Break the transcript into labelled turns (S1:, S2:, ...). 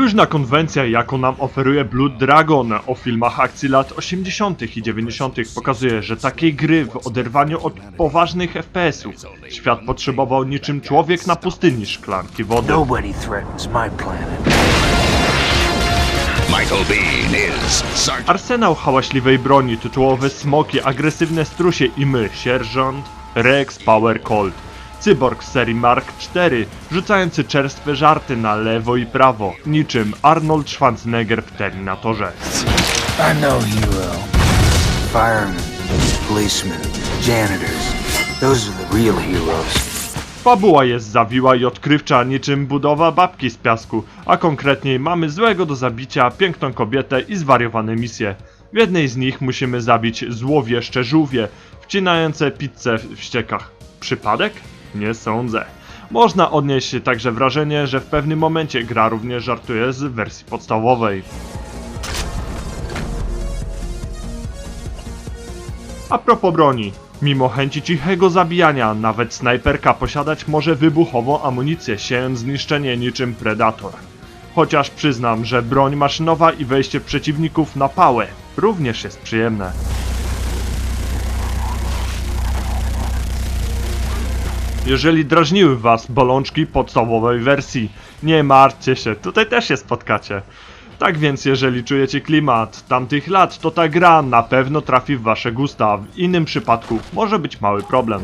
S1: Luźna konwencja, jaką nam oferuje Blood Dragon o filmach akcji lat 80. i 90. pokazuje, że takiej gry w oderwaniu od poważnych FPS-ów świat potrzebował niczym człowiek na pustyni szklanki wody.
S2: Nobody threatens my planet.
S1: Arsenał hałaśliwej broni, tytułowe smoki, agresywne strusie i my, sierżant Rex Power Colt. Cyborg z serii Mark IV, rzucający czerstwe żarty na lewo i prawo, niczym Arnold Schwarzenegger w Terminatorze.
S2: I'm hero. Firemen, policemen, janitors. Those are the real heroes.
S1: Fabuła jest zawiła i odkrywcza niczym budowa babki z piasku, a konkretniej mamy złego do zabicia, piękną kobietę i zwariowane misje. W jednej z nich musimy zabić złowieszcze żółwie, wcinające pizzę w ściekach. Przypadek? Nie sądzę. Można odnieść także wrażenie, że w pewnym momencie gra również żartuje z wersji podstawowej. A propos broni. Mimo chęci cichego zabijania, nawet snajperka posiadać może wybuchową amunicję, siejąc zniszczenie niczym Predator. Chociaż przyznam, że broń maszynowa i wejście przeciwników na pałę również jest przyjemne. Jeżeli drażniły was bolączki podstawowej wersji, nie martwcie się, tutaj też się spotkacie. Tak więc jeżeli czujecie klimat tamtych lat, to ta gra na pewno trafi w wasze gusta, w innym przypadku może być mały problem.